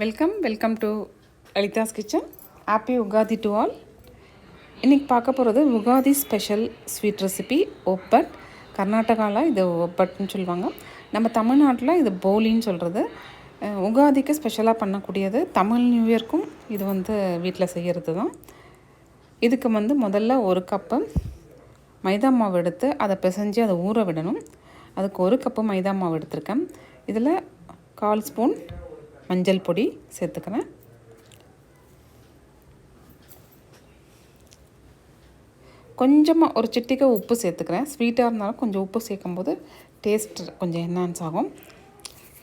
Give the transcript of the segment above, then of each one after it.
Welcome welcome to Lalitha's kitchen happy Ugadi to all இன்றைக்கி பார்க்க போகிறது Ugadi special sweet recipe obbat கர்நாடகாவில் இது ஒப்பட்னு சொல்லுவாங்க. நம்ம தமிழ்நாட்டில் இது போலின்னு சொல்கிறது உகாதிக்கு ஸ்பெஷலாக பண்ணக்கூடியது தமிழ் நியூ இயர்க்கும் இது வந்து வீட்டில் செய்கிறது தான் இதுக்கு வந்து முதல்ல ஒரு கப்பு மைதா மாவு எடுத்து அதை பிசைஞ்சு அதை ஊற விடணும். அதுக்கு ஒரு கப்பு மைதா மாவு எடுத்திருக்கேன். இதில் கால் ஸ்பூன் மஞ்சள் பொடி சேர்த்துக்கிறேன். கொஞ்சமாக ஒரு சிட்டிக்கை உப்பு சேர்த்துக்கிறேன். ஸ்வீட்டாக இருந்தாலும் கொஞ்சம் உப்பு சேர்க்கும்போது டேஸ்ட் கொஞ்சம் என்ஹான்ஸ் ஆகும்.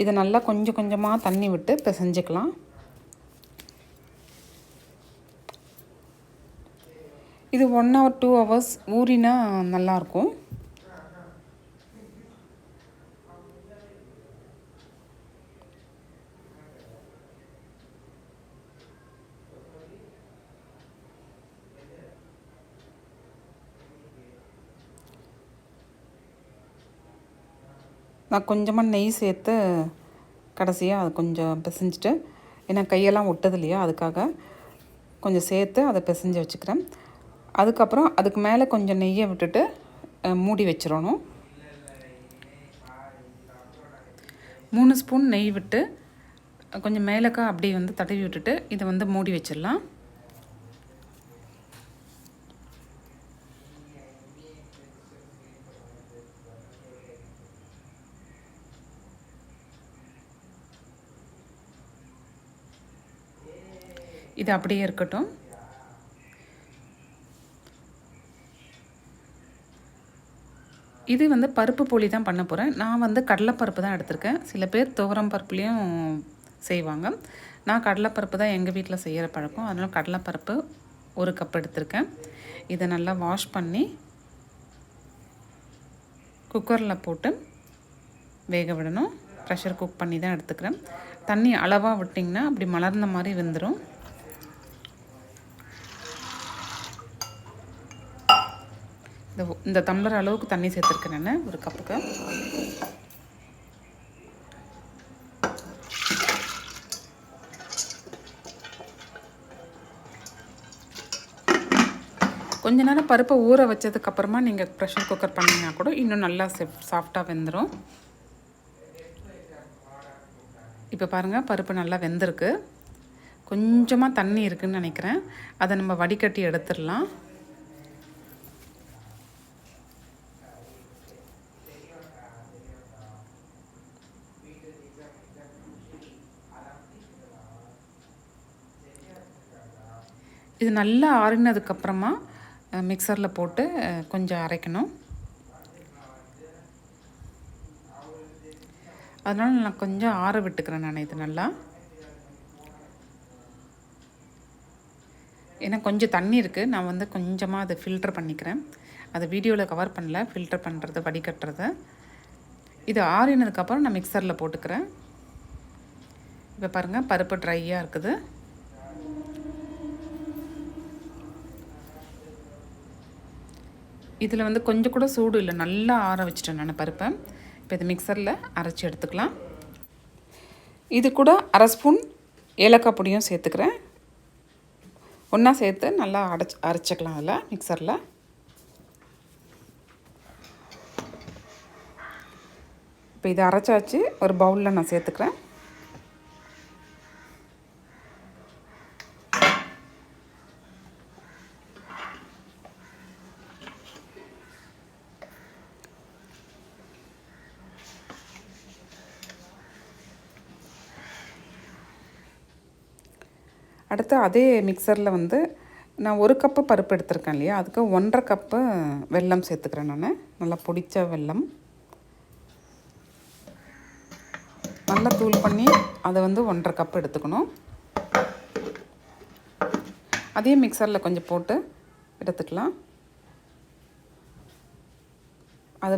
இதை நல்லா கொஞ்சம் கொஞ்சமாக தண்ணி விட்டு பிசைஞ்சிக்கலாம். இது ஒன் ஹவர் டூ ஹவர்ஸ் ஊறினா நல்லாயிருக்கும். நான் கொஞ்சமாக நெய் சேர்த்து கடைசியாக அதை கொஞ்சம் பிசைஞ்சிட்டு ஏன்னா கையெல்லாம் ஒட்டது இல்லையா அதுக்காக கொஞ்சம் சேர்த்து அதை பிசைஞ்சு வச்சுக்கிறேன். அதுக்கப்புறம் அதுக்கு மேலே கொஞ்சம் நெய்யை விட்டுட்டு மூடி வச்சிடணும். மூணு ஸ்பூன் நெய் விட்டு கொஞ்சம் மேலக்கா அப்படியே வந்து தடவி விட்டுட்டு இதை வந்து மூடி வச்சிடலாம். இது அப்படியே இருக்கட்டும். இது வந்து பருப்பு போலி தான் பண்ண போகிறேன் நான் வந்து கடலைப்பருப்பு தான் எடுத்திருக்கேன். சில பேர் துவரம் பருப்புலேயும் செய்வாங்க. நான் கடலைப்பருப்பு தான் எங்கள் வீட்டில் செய்கிற பழக்கம். அதனால் கடலைப்பருப்பு ஒரு கப் எடுத்திருக்கேன். இதை நல்லா வாஷ் பண்ணி குக்கரில் போட்டு வேக விடணும். ப்ரெஷர் குக் பண்ணி தான் எடுத்துக்கிறேன். தண்ணி அளவாக விட்டிங்கன்னா அப்படி மலர்ந்த மாதிரி வெந்துடும் இந்த இந்த டம்ளர் அளவுக்கு தண்ணி சேர்த்துருக்கேன் நான் ஒரு கப்புக்கு. கொஞ்ச நேரம் பருப்பை ஊற வச்சதுக்கப்புறமா நீங்கள் ப்ரெஷர் குக்கர் பண்ணிங்கன்னா கூட இன்னும் நல்லா சாஃப்டாக வெந்துடும் இப்போ பாருங்கள் பருப்பு நல்லா வெந்திருக்கு. கொஞ்சமாக தண்ணி இருக்குதுன்னு நினைக்கிறேன். அதை நம்ம வடிகட்டி எடுத்துடலாம். இது நல்லா ஆறினதுக்கப்புறமா மிக்சரில் போட்டு கொஞ்சம் அரைக்கணும். அதனால் நான் கொஞ்சம் ஆற விட்டுக்கிறேன் நான் இது நல்லா. ஏன்னா கொஞ்சம் தண்ணி இருக்குது நான் வந்து கொஞ்சமாக அதை ஃபில்டர் பண்ணிக்கிறேன். அதை வீடியோவில் கவர் பண்ணல. ஃபில்டர் பண்ணுறது வடிகட்டுறது. இது ஆறினதுக்கப்புறம் நான் மிக்சரில் போட்டுக்கிறேன். இப்போ பாருங்கள் பருப்பு ட்ரையாக இருக்குது. இதில் வந்து கொஞ்சம் கூட சூடு இல்லை நல்லா ஆற வச்சுட்டேன் நான் பருப்பை. இப்போ இது மிக்சரில் அரைச்சி எடுத்துக்கலாம். இது கூட அரை ஸ்பூன் ஏலக்காய் பொடியும் சேர்த்துக்கிறேன். ஒன்றா சேர்த்து நல்லா அடைச்சி அரைச்சிக்கலாம் அதில் மிக்சரில். இப்போ இதை அரைச்சாச்சு ஒரு பவுலில் நான் சேர்த்துக்கிறேன். அடுத்து அதே மிக்சரில் வந்து நான் ஒரு கப்பு பருப்பு எடுத்திருக்கேன் இல்லையா? அதுக்கு ஒன்றரை கப்பு வெல்லம் சேர்த்துக்கிறேன் நான். நல்லா பொடித்த வெல்லம். நல்லா தூள் பண்ணி அதை வந்து ஒன்றரை கப் எடுத்துக்கணும். அதே மிக்சரில் கொஞ்சம் போட்டு எடுத்துக்கலாம். அது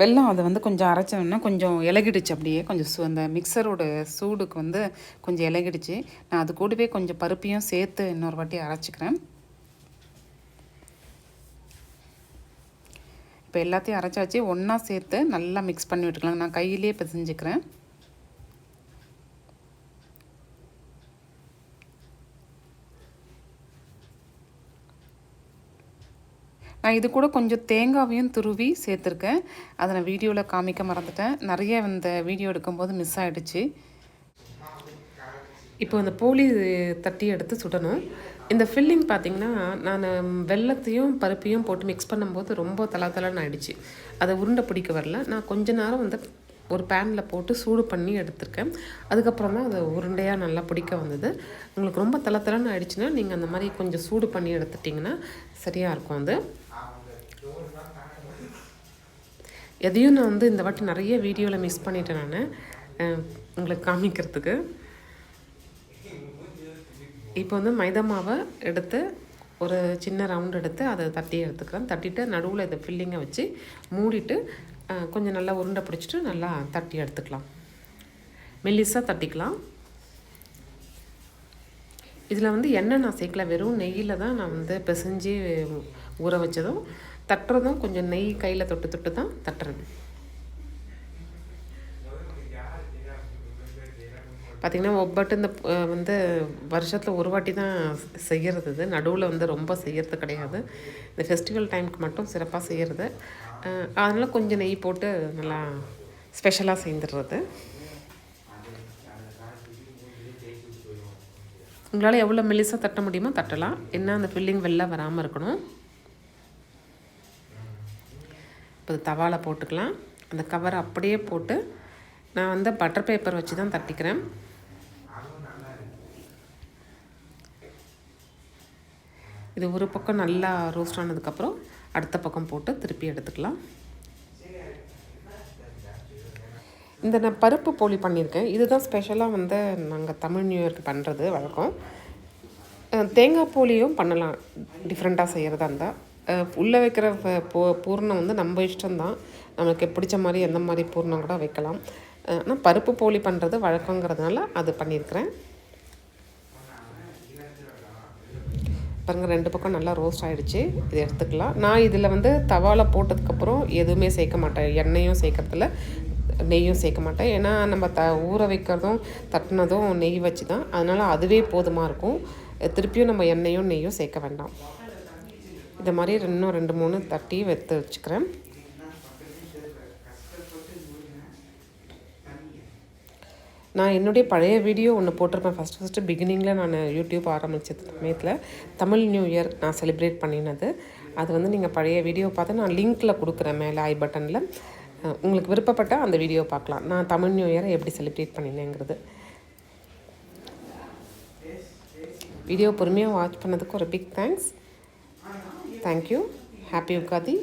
வெல்லம் அதை வந்து கொஞ்சம் அரைச்சோன்னா கொஞ்சம் இலகிடுச்சு அப்படியே. கொஞ்சம் சு அந்த மிக்சரோட சூடுக்கு வந்து கொஞ்சம் இலகிடுச்சு. நான் அது கூடவே கொஞ்சம் பருப்பையும் சேர்த்து இன்னொரு வாட்டி அரைச்சிக்கிறேன். இப்போ எல்லாத்தையும் அரைச்சாச்சு. ஒன்றா சேர்த்து நல்லா மிக்ஸ் பண்ணி விட்டுக்கலாம். நான் கையிலேயே பிசைஞ்சிக்கிறேன். நான் இது கூட கொஞ்சம் தேங்காவையும் துருவி சேர்த்துருக்கேன். அதை நான் வீடியோவில் காமிக்க மறந்துட்டேன். நிறைய இந்த வீடியோ எடுக்கும்போது மிஸ் ஆகிடுச்சு இப்போ அந்த போலி தட்டி எடுத்து சுடணும். இந்த ஃபில்லிங் பார்த்தீங்கன்னா நான் வெள்ளத்தையும் பருப்பையும் போட்டு மிக்ஸ் பண்ணும்போது ரொம்ப தலை தலைன்னு ஆகிடுச்சு அதை உருண்டை பிடிக்க வரல. நான் கொஞ்ச நேரம் வந்து ஒரு பேனில் போட்டு சூடு பண்ணி எடுத்திருக்கேன். அதுக்கப்புறம் தான் அது உருண்டையாக நல்லா பிடிக்க வந்தது. உங்களுக்கு ரொம்ப தலை தலைன்னு ஆயிடுச்சுன்னா நீங்கள் அந்த மாதிரி கொஞ்சம் சூடு பண்ணி எடுத்துட்டிங்கன்னா சரியாக இருக்கும் அது. எதையும் நான் வந்து இந்த வாட்டி நிறைய வீடியோவில் மிஸ் பண்ணிட்டேன் நான். உங்களுக்கு காமிக்கிறதுக்கு. இப்போ வந்து மைதா மாவை எடுத்து ஒரு சின்ன ரவுண்ட் எடுத்து அதை தட்டி எடுத்துக்கிறேன். தட்டிட்டு நடுவில் இதை ஃபில்லிங்கை வச்சு மூடிட்டு கொஞ்சம் நல்லா உருண்டை பிடிச்சிட்டு நல்லா தட்டி எடுத்துக்கலாம். மெல்லிஸாக தட்டிக்கலாம். இதில் வந்து எண்ணெய் நான் சேர்க்கல. வெறும் நெய்யில் தான் நான் வந்து பிசைஞ்சு ஊற வச்சதும் தட்டுறதும் கொஞ்சம் நெய் கையில் தொட்டு தொட்டு தான் தட்டுறது. பார்த்திங்கன்னா ஒவ்வொட்டு இந்த வந்து வருஷத்தில் ஒரு வாட்டி தான் செய்கிறது இது. நடுவில் வந்து ரொம்ப செய்கிறது கிடையாது. இந்த ஃபெஸ்டிவல் டைமுக்கு மட்டும் சிறப்பாக செய்கிறது அதனால் கொஞ்சம் நெய் போட்டு நல்லா ஸ்பெஷலாக செய்துடுறது உங்களால் எவ்வளோ மெலிசாக தட்ட முடியுமோ தட்டலாம். என்ன அந்த ஃபில்லிங் வெளில வராமல் இருக்கணும். இப்போ தவாவில் போட்டுக்கலாம். அந்த கவரை அப்படியே போட்டு நான் வந்து பட்டர் பேப்பர் வச்சு தான் தட்டிக்கிறேன். இது ஒரு பக்கம் நல்லா ரோஸ்ட் ஆனதுக்கப்புறம் அடுத்த பக்கம் போட்டு திருப்பி எடுத்துக்கலாம். இந்த நான் பருப்பு போலி பண்ணியிருக்கேன். இதுதான் ஸ்பெஷலாக வந்து நாங்கள் தமிழ் நியூ இயர்க்கு பண்ணுறது வழக்கம். தேங்காய் போலியும் பண்ணலாம். டிஃப்ரெண்ட்டாக செய்கிறதா இருந்தால் உள்ளே வைக்கிற பூ பூர்ணம் வந்து நம்ம இஷ்டம்தான். நமக்கு பிடிச்ச மாதிரி எந்த மாதிரி பூர்ணம் கூட வைக்கலாம். ஆனால் பருப்பு போலி பண்ணுறது வழக்கங்கிறதுனால அது பண்ணியிருக்கிறேன். பாருங்க ரெண்டு பக்கம் நல்லா ரோஸ்ட் ஆகிடுச்சு இது எடுத்துக்கலாம். நான் இதில் வந்து தவாவில் போட்டதுக்கப்புறம் எதுவுமே சேர்க்க மாட்டேன். எண்ணெயும் சேர்க்கறதில்ல நெய்யும் சேர்க்க மாட்டேன். ஏன்னா நம்ம த ஊற வைக்கிறதும் தட்டினதும் நெய் வச்சு தான் அதனால் அதுவே போதுமாக இருக்கும். திருப்பியும் நம்ம எண்ணெயும் நெய்யும் சேர்க்க வேண்டாம். இந்த மாதிரி இன்னும் ரெண்டு மூணு தட்டி வெத்து வச்சுக்கிறேன். நான் என்னுடைய பழைய வீடியோ ஒன்று போட்டிருப்பேன். ஃபஸ்ட்டு ஃபஸ்ட்டு பிகினிங்கில் நான் யூடியூப் ஆரம்பித்த சமயத்தில் தமிழ் நியூ இயர் நான் செலிப்ரேட் பண்ணினது. அது வந்து நீங்கள் பழைய வீடியோ பார்த்து நான் லிங்க்கில் கொடுக்குறேன் மேலே ஐ பட்டனில் உங்களுக்கு விருப்பப்பட்டால் அந்த வீடியோ பார்க்கலாம். நான் தமிழ் நியூ இயரை எப்படி செலிப்ரேட் பண்ணினேங்கிறது. வீடியோ பொறுமையாக வாட்ச் பண்ணதுக்கு ஒரு big thanks thank you happy Ugadi